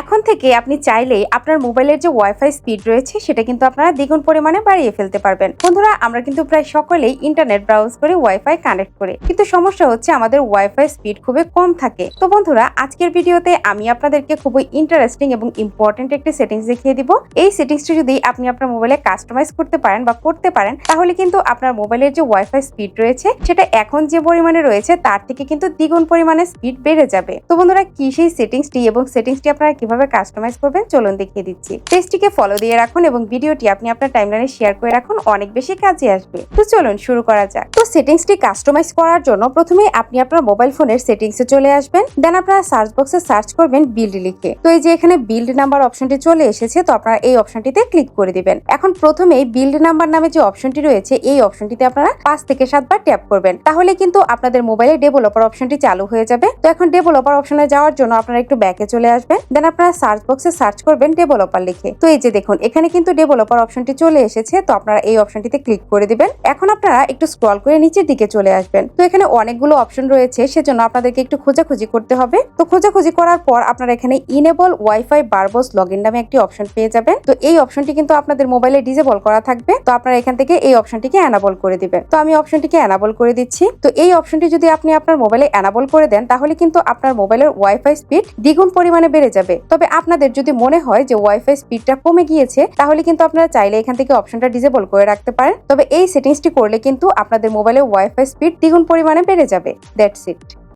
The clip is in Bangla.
এখন থেকে আপনি চাইলেই আপনার মোবাইলের যে ওয়াইফাই স্পিড রয়েছে, সেটা কিন্তু আপনারা দ্বিগুণ পরিমাণে বাড়িয়ে ফেলতে পারবেন। বন্ধুরা, আমরা কিন্তু প্রায় সকলেই ইন্টারনেট ব্রাউজ করে ওয়াইফাই কানেক্ট করে। কিন্তু সমস্যা হচ্ছে আমাদের ওয়াইফাই স্পিড খুবই কম থাকে। তো বন্ধুরা, আজকের ভিডিওতে আমি আপনাদেরকে খুবই ইন্টারেস্টিং এবং ইম্পর্টেন্ট একটি সেটিংস দেখিয়ে দিব। এই সেটিংসটি যদি আপনি আপনার মোবাইলে কাস্টমাইজ করতে পারেন বা করতে পারেন, তাহলে কিন্তু আপনার মোবাইলের যে ওয়াইফাই স্পিড রয়েছে, সেটা এখন যে পরিমাণে রয়েছে, তার থেকে কিন্তু দ্বিগুণ পরিমাণে স্পিড বেড়ে যাবে। তো বন্ধুরা, কি সেই সেটিংসটি এবং সেটিংসটি আপনারা কীভাবে কাস্টমাইজ করবেন, চলুন দেখিয়ে দিচ্ছি। পেজটিকে ফলো দিয়ে রাখুন এবং ভিডিওটি আপনি আপনার টাইমলাইনে শেয়ার করে রাখুন, অনেক বেশি কাজে আসবে। তো চলুন শুরু করা যাক। তো সেটিংসটি কাস্টমাইজ করার জন্য প্রথমে আপনি আপনার মোবাইল ফোনের সেটিংসে চলে আসবেন দেন আপনারা সার্চ বক্সে সার্চ করবেন বিল্ড লিখে। তো এই যে এখানে বিল্ড নাম্বার অপশনটি চলে এসেছে, তো আপনারা এই অপশনটিতে ক্লিক করে দিবেন। এখন প্রথমেই বিল্ড নাম্বার নামে যে অপশনটি রয়েছে, এই অপশনটিতে আপনারা পাঁচ থেকে সাতবার ট্যাপ করবেন। তাহলে কিন্তু আপনাদের মোবাইলে ডেভেলপার অপশনটি চালু হয়ে যাবে। তো এখন ডেভেলপার অপশনে যাওয়ার জন্য আপনারা একটু ব্যাকে চলে আসবেন দেন আপনারা সার্চ বক্সে সার্চ করবেন ডেভেলপার লিখে। তো এই যে দেখুন, এখানে কিন্তু ডেভেলপার অপশনটি চলে এসেছে, তো আপনারা এই অপশনটিতে ক্লিক করে দিবেন। এখন আপনারা একটু স্ক্রল করে নিচের দিকে চলে আসবেন। তো এখানে অনেকগুলো অপশন রয়েছে, সেজন্য আপনাদেরকে একটু খোঁজাখুঁজি করতে হবে। তো খোঁজাখুঁজি করার পর আপনারা এখানে ইনেবল ওয়াইফাই বারবস লগইন নামে একটি অপশন পেয়ে যাবেন। তো এই অপশনটি কিন্তু আপনাদের মোবাইলে ডিজেবল করা থাকবে। তো আপনারা এখান থেকে এই অপশনটিকে অ্যানাবল করে দিবেন। তো আমি অপশনটিকে অ্যানাবল করে দিচ্ছি। তো এই অপশনটি যদি আপনি আপনার মোবাইলে অ্যানাবল করে দেন, তাহলে কিন্তু আপনার মোবাইলের ওয়াইফাই স্পিড দ্বিগুণ পরিমাণে বেড়ে যাবে। তবে আপনাদের যদি মনে হয় যে ওয়াইফাই স্পিডটা কমে গিয়েছে, তাহলে কিন্তু আপনারা চাইলে এখান থেকে অপশনটা ডিসেবল করে রাখতে পারেন। তবে এই সেটিংসটি করলে কিন্তু আপনাদের মোবাইলে ওয়াইফাই স্পিড দ্বিগুণ পরিমাণে বেড়ে যাবে। That's it